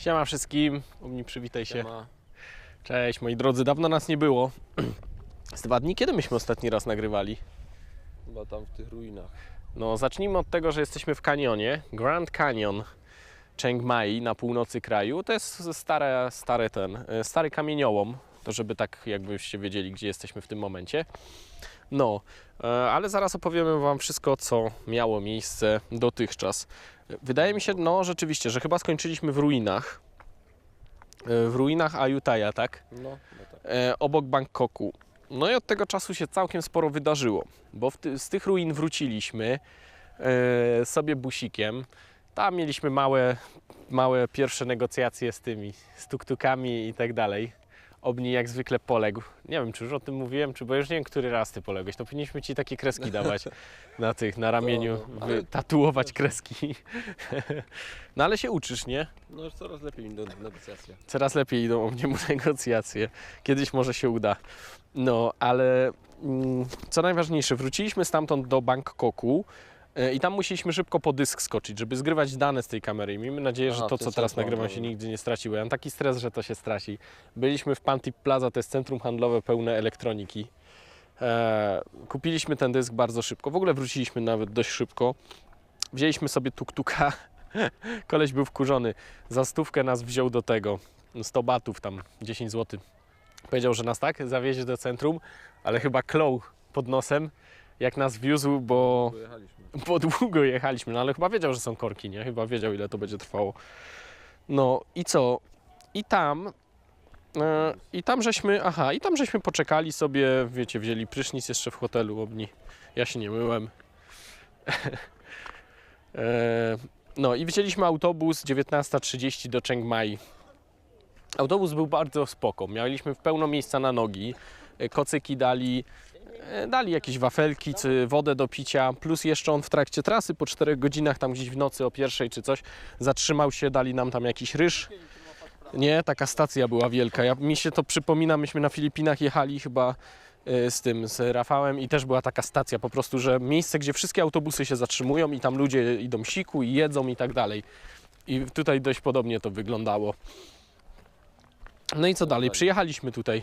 Siema wszystkim, u mnie przywitaj się. Siema. Cześć moi drodzy, dawno nas nie było. Z dwa dni, kiedy myśmy ostatni raz nagrywali? Chyba tam w tych ruinach. No zacznijmy od tego, że jesteśmy w kanionie, Grand Canyon Chiang Mai na północy kraju. To jest stare, stare ten, e, stary kamieniołom, to żeby tak jakbyście wiedzieli, gdzie jesteśmy w tym momencie. No, e, ale zaraz opowiemy Wam wszystko, co miało miejsce dotychczas. Wydaje mi się, no rzeczywiście, że chyba skończyliśmy w ruinach. E, W ruinach Ayutthaya, tak? No, no tak. e, obok Bangkoku. No i od tego czasu się całkiem sporo wydarzyło, bo ty, z tych ruin wróciliśmy e, sobie busikiem. Tam mieliśmy małe, małe pierwsze negocjacje z tymi, z tuktukami i tak dalej. Obni jak zwykle poległ. Nie wiem, czy już o tym mówiłem, czy bo już nie wiem, który raz ty poległeś. To powinniśmy ci takie kreski dawać na tych, na ramieniu, No, no, ale- wy- tatuować kreski. No ale się uczysz, nie? No już coraz lepiej idą negocjacje. Coraz lepiej idą o mnie mu negocjacje. Kiedyś może się uda. No, ale mm, co najważniejsze, wróciliśmy stamtąd do Bangkoku i tam musieliśmy szybko po dysk skoczyć, żeby zgrywać dane z tej kamery. I miejmy nadzieję, że Aha, to, to co jest teraz centrum nagrywam, się handlowe. nigdy nie straciło. Ja mam taki stres, że to się straci. Byliśmy w Pantip Plaza, to jest centrum handlowe pełne elektroniki. E, kupiliśmy ten dysk bardzo szybko. W ogóle wróciliśmy nawet dość szybko. Wzięliśmy sobie tuk-tuka. Koleś był wkurzony. Za stówkę nas wziął do tego. 100 batów tam, 10 zł. Powiedział, że nas tak zawiezie do centrum, ale chyba klął pod nosem, jak nas wiózł, bo, bo długo jechaliśmy. No ale chyba wiedział, że są korki, nie? Chyba wiedział, ile to będzie trwało. No i co? I tam... E, I tam żeśmy, aha, i tam żeśmy poczekali sobie, wiecie, wzięli prysznic jeszcze w hotelu obni. Ja się nie myłem. e, no i wzięliśmy autobus 19.30 do Chiang Mai. Autobus był bardzo spoko. Mieliśmy pełno miejsca na nogi. E, Kocyki dali, dali jakieś wafelki, czy wodę do picia. Plus jeszcze on w trakcie trasy po 4 godzinach, tam gdzieś w nocy o pierwszej czy coś, zatrzymał się, dali nam tam jakiś ryż. Nie, taka stacja była wielka. Ja, mi się to przypomina, myśmy na Filipinach jechali chyba e, z tym, z Rafałem i też była taka stacja po prostu, że miejsce, gdzie wszystkie autobusy się zatrzymują i tam ludzie idą siku i jedzą i tak dalej. I tutaj dość podobnie to wyglądało. No i co dalej? Przyjechaliśmy tutaj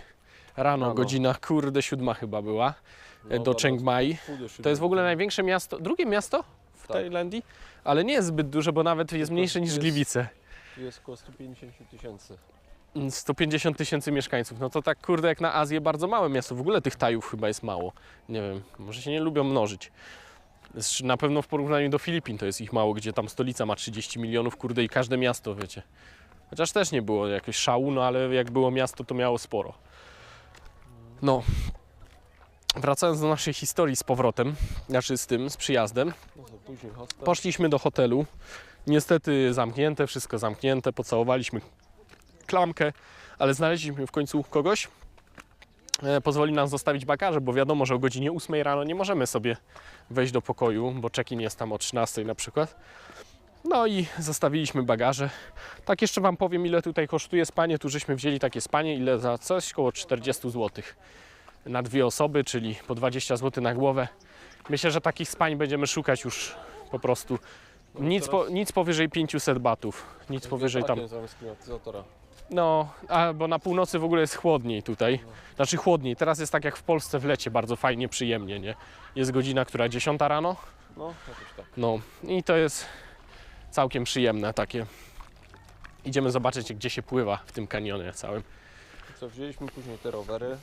rano, Rano. godzina kurde siódma chyba była e, No, do Chiang Mai. To jest w ogóle największe miasto, drugie miasto w Tak. Tajlandii, ale nie jest zbyt duże, bo nawet jest mniejsze niż jest- Gliwice. Jest około 150 tysięcy. 150 tysięcy mieszkańców. No to tak kurde jak na Azję bardzo małe miasto. W ogóle tych Tajów chyba jest mało. Nie wiem, może się nie lubią mnożyć. Na pewno w porównaniu do Filipin to jest ich mało, gdzie tam stolica ma 30 milionów, kurde i każde miasto, wiecie. Chociaż też nie było jakiegoś szału, no ale jak było miasto, to miało sporo. No. Wracając do naszej historii z powrotem, znaczy z tym, z przyjazdem. Poszliśmy do hotelu. Niestety zamknięte, wszystko zamknięte. Pocałowaliśmy klamkę, ale znaleźliśmy w końcu kogoś. E, Pozwoli nam zostawić bagaże, bo wiadomo, że o godzinie 8 rano nie możemy sobie wejść do pokoju, bo check-in jest tam o 13 na przykład. No i zostawiliśmy bagaże. Tak jeszcze Wam powiem, ile tutaj kosztuje spanie. Tu żeśmy wzięli takie spanie, ile za coś? Około 40 zł na dwie osoby, czyli po 20 zł na głowę. Myślę, że takich spań będziemy szukać już po prostu nic, po, nic powyżej 500 batów. Nic powyżej tam. No, a, bo na północy w ogóle jest chłodniej tutaj. Znaczy chłodniej. Teraz jest tak jak w Polsce w lecie, bardzo fajnie, przyjemnie, nie? Jest godzina, która 10 rano. No, jakoś tak. No i to jest całkiem przyjemne takie. Idziemy zobaczyć, gdzie się pływa w tym kanionie całym. I Co, wzięliśmy później te rowery.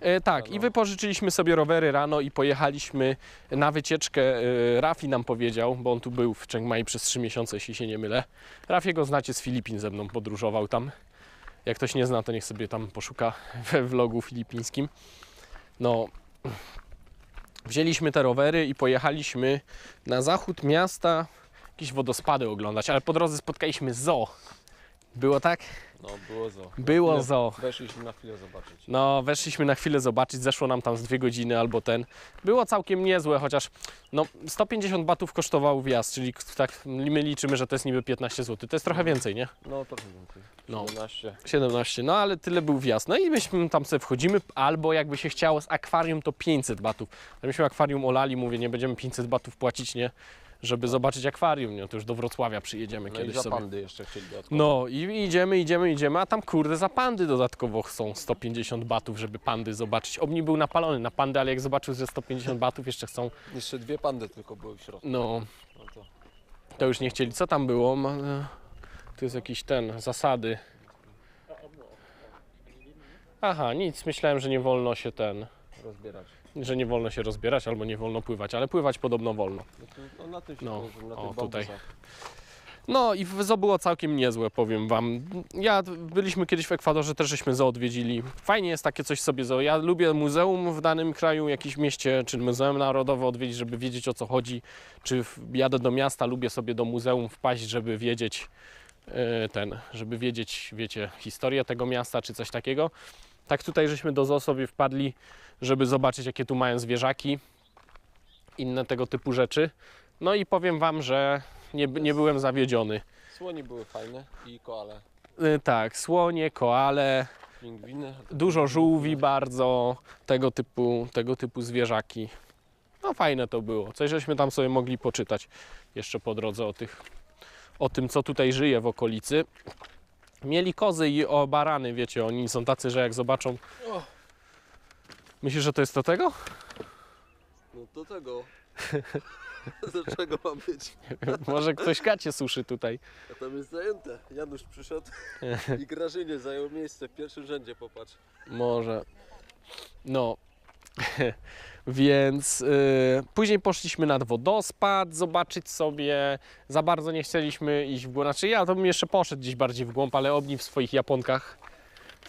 E, tak, i Rano. wypożyczyliśmy sobie rowery rano i pojechaliśmy na wycieczkę. E, Rafi nam powiedział, bo on tu był w Chiang Mai przez 3 miesiące, jeśli się nie mylę. Rafiego znacie z Filipin, ze mną podróżował tam. Jak ktoś nie zna, to niech sobie tam poszuka we vlogu filipińskim. No, wzięliśmy te rowery i pojechaliśmy na zachód miasta jakieś wodospady oglądać, ale po drodze spotkaliśmy zoo. Było tak? No, było zo. Było chwilę- zoo. Weszliśmy na chwilę zobaczyć. No, weszliśmy na chwilę zobaczyć, zeszło nam tam z dwie godziny albo ten. Było całkiem niezłe, chociaż no, 150 batów kosztował wjazd, czyli tak my liczymy, że to jest niby 15 zł. To jest trochę więcej, nie? No, trochę więcej. No. 17. 17, no ale tyle był wjazd. No i myśmy tam sobie wchodzimy, albo jakby się chciało z akwarium, to 500 batów. Ale myśmy akwarium olali, mówię, nie będziemy 500 batów płacić, nie? żeby zobaczyć akwarium, nie? To już do Wrocławia przyjedziemy No i kiedyś za sobie. jeszcze chcieli dodatkowo. No i idziemy, idziemy, idziemy, a tam kurde za pandy dodatkowo są 150 batów, żeby pandy zobaczyć. Obni był napalony na pandy, ale jak zobaczył, że 150 batów jeszcze chcą, Jeszcze dwie pandy tylko były w środku. no No to to już nie chcieli. Co tam było? E, Tu jest jakiś ten, zasady. Aha, nic, myślałem, że nie wolno się ten, rozbierać. że nie wolno się rozbierać albo nie wolno pływać, ale pływać podobno wolno. No, to, no na tym się No, na o, tych tutaj. No i zo było całkiem niezłe, powiem wam. Ja byliśmy kiedyś w Ekwadorze, też żeśmy zoo odwiedzili. Fajnie jest takie coś sobie zoo. Ja lubię muzeum w danym kraju, jakimś mieście, czy Muzeum Narodowe odwiedzić, żeby wiedzieć o co chodzi. Czy jadę do miasta, lubię sobie do muzeum wpaść, żeby wiedzieć e, ten, żeby wiedzieć, wiecie, historię tego miasta, czy coś takiego. Tak tutaj żeśmy do zoo sobie wpadli, żeby zobaczyć jakie tu mają zwierzaki, inne tego typu rzeczy. No i powiem wam, że nie, nie byłem zawiedziony. Słoni były fajne i koale. Y, Tak, słonie, koale, Pingwiny. dużo żółwi bardzo, tego typu, tego typu zwierzaki. No fajne to było. Coś żeśmy tam sobie mogli poczytać jeszcze po drodze o, tych, o tym, co tutaj żyje w okolicy. Mieli kozy i o barany, wiecie, oni są tacy, że jak zobaczą... O. Myślisz, że to jest do tego? No do tego. do czego ma być? Może ktoś gacie suszy tutaj. A tam jest zajęte. Janusz przyszedł i Grażynie zajął miejsce w pierwszym rzędzie, popatrz. Może. No. Więc y, później poszliśmy nad wodospad, zobaczyć sobie. Za bardzo nie chcieliśmy iść w głąb. Znaczy ja to bym jeszcze poszedł gdzieś bardziej w głąb, ale Obni w swoich japonkach,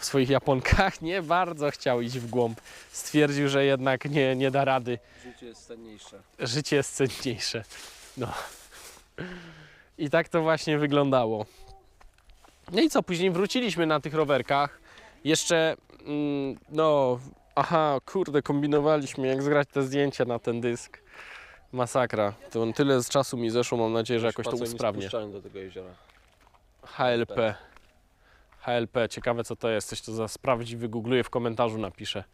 w swoich japonkach nie bardzo chciał iść w głąb. Stwierdził, że jednak nie, nie da rady. Życie jest cenniejsze. Życie jest cenniejsze. No. I tak to właśnie wyglądało. No i co, później wróciliśmy na tych rowerkach. Jeszcze, mm, no, aha, kurde, kombinowaliśmy, jak zgrać te zdjęcia na ten dysk. Masakra. To tyle z czasu mi zeszło, mam nadzieję, że jakoś to usprawnię. do tego jeziora. HLP. HLP, ciekawe co to jest. Coś to za sprawdzi, wygoogluję, w komentarzu napiszę.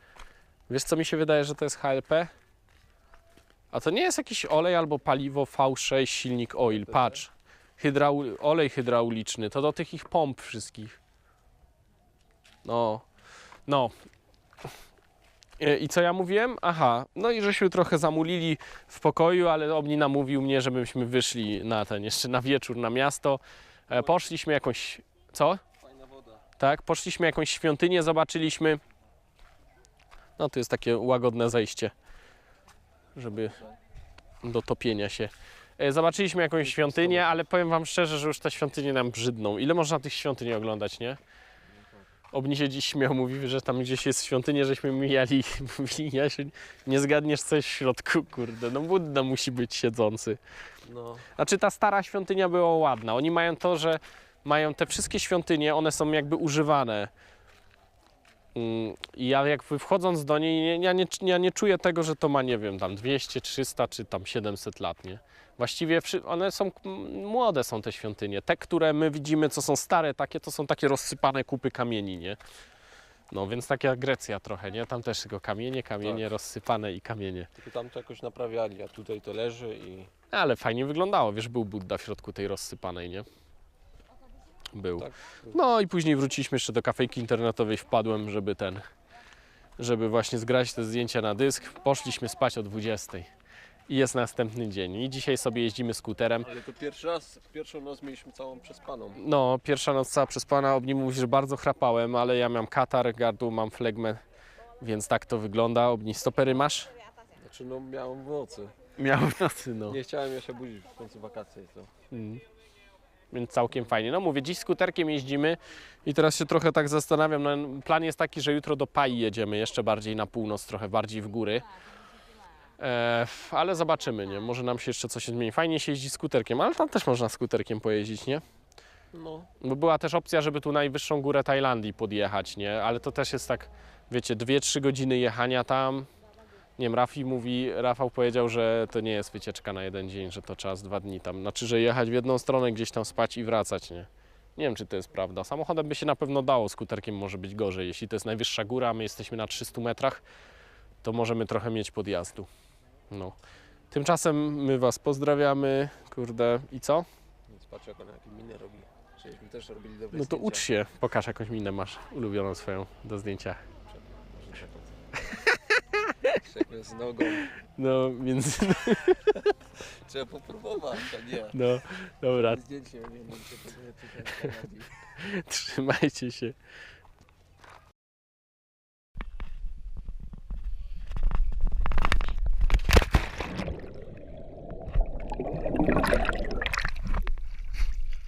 Wiesz co mi się wydaje, że to jest HLP? A to nie jest jakiś olej albo paliwo V6 silnik oil. Patrz. Hydraul olej hydrauliczny. To do tych ich pomp wszystkich. No. No. E, I co ja mówiłem? Aha, no i żeśmy trochę zamulili w pokoju, ale Omni namówił mnie, żebyśmy wyszli na ten, jeszcze na wieczór na miasto. E, Poszliśmy jakąś. Co? Tak, poszliśmy jakąś świątynię, zobaczyliśmy. No to jest takie łagodne zejście, żeby do topienia się. E, Zobaczyliśmy jakąś świątynię, ale powiem Wam szczerze, że już te świątynie nam brzydną. Ile można tych świątyń oglądać, nie? Obni się dziś śmiał, mówi, że tam gdzieś jest świątynia, żeśmy mijali. Mówi, ja się nie zgadniesz, co jest w środku, kurde. No Budda musi być siedzący. No. Znaczy ta stara świątynia była ładna. Oni mają to, że mają te wszystkie świątynie, one są jakby używane. Mm, I ja jakby wchodząc do niej, nie- ja nie, ja nie czuję tego, że to ma, nie wiem, tam 200, 300 czy tam 700 lat, nie? Właściwie one są, młode są te świątynie. Te, które my widzimy, co są stare takie, to są takie rozsypane kupy kamieni, nie? No, więc tak jak Grecja trochę, nie? Tam też tylko kamienie, kamienie, rozsypane i kamienie. Tylko tam to jakoś naprawiali, a tutaj to leży i Ale fajnie wyglądało, wiesz, był Budda w środku tej rozsypanej, nie? Był. tak. No i później wróciliśmy jeszcze do kafejki internetowej, wpadłem, żeby ten, żeby właśnie zgrać te zdjęcia na dysk. Poszliśmy spać o 20. I jest następny dzień. I dzisiaj sobie jeździmy skuterem. Ale to pierwszy raz, pierwszą noc mieliśmy całą przespaną. No, pierwsza noc cała przespana, Obni mówi, że bardzo chrapałem, ale ja mam katar, gardło, mam flegmę, więc tak to wygląda. Obni, stopery masz? Znaczy no miałem w nocy. Miałem w nocy, no. Nie chciałem ja się budzić w końcu wakacje to. Mm. Więc całkiem fajnie. No mówię, dziś skuterkiem jeździmy i teraz się trochę tak zastanawiam. No, plan jest taki, że jutro do Pai jedziemy, jeszcze bardziej na północ, trochę bardziej w góry. E, ale zobaczymy, nie? Może nam się jeszcze coś zmieni. Fajnie się jeździ skuterkiem, ale tam też można skuterkiem pojeździć, nie? No. Bo była też opcja, żeby tu najwyższą górę Tajlandii podjechać, nie? Ale to też jest tak, wiecie, 2-3 godziny jechania tam. Nie wiem, Rafi mówi, Rafał powiedział, że to nie jest wycieczka na jeden dzień, że to z dwa dni tam. Znaczy, że jechać w jedną stronę, gdzieś tam spać i wracać, nie? Nie wiem, czy to jest prawda. Samochodem by się na pewno dało, skuterkiem może być gorzej. Jeśli to jest najwyższa góra, a my jesteśmy na 300 metrach, to możemy trochę mieć podjazdu. No. Tymczasem my Was pozdrawiamy, kurde, i co? Patrz jak on jakie miny robi. Żebyśmy też robili dobre No to zdjęcia. ucz się, pokaż jakąś minę masz ulubioną swoją do zdjęcia. Krzepę z nogą. No, więc, Trzeba popróbować, a nie. no, dobra, Zdjęcie nie wiem, czy to trzymajcie się.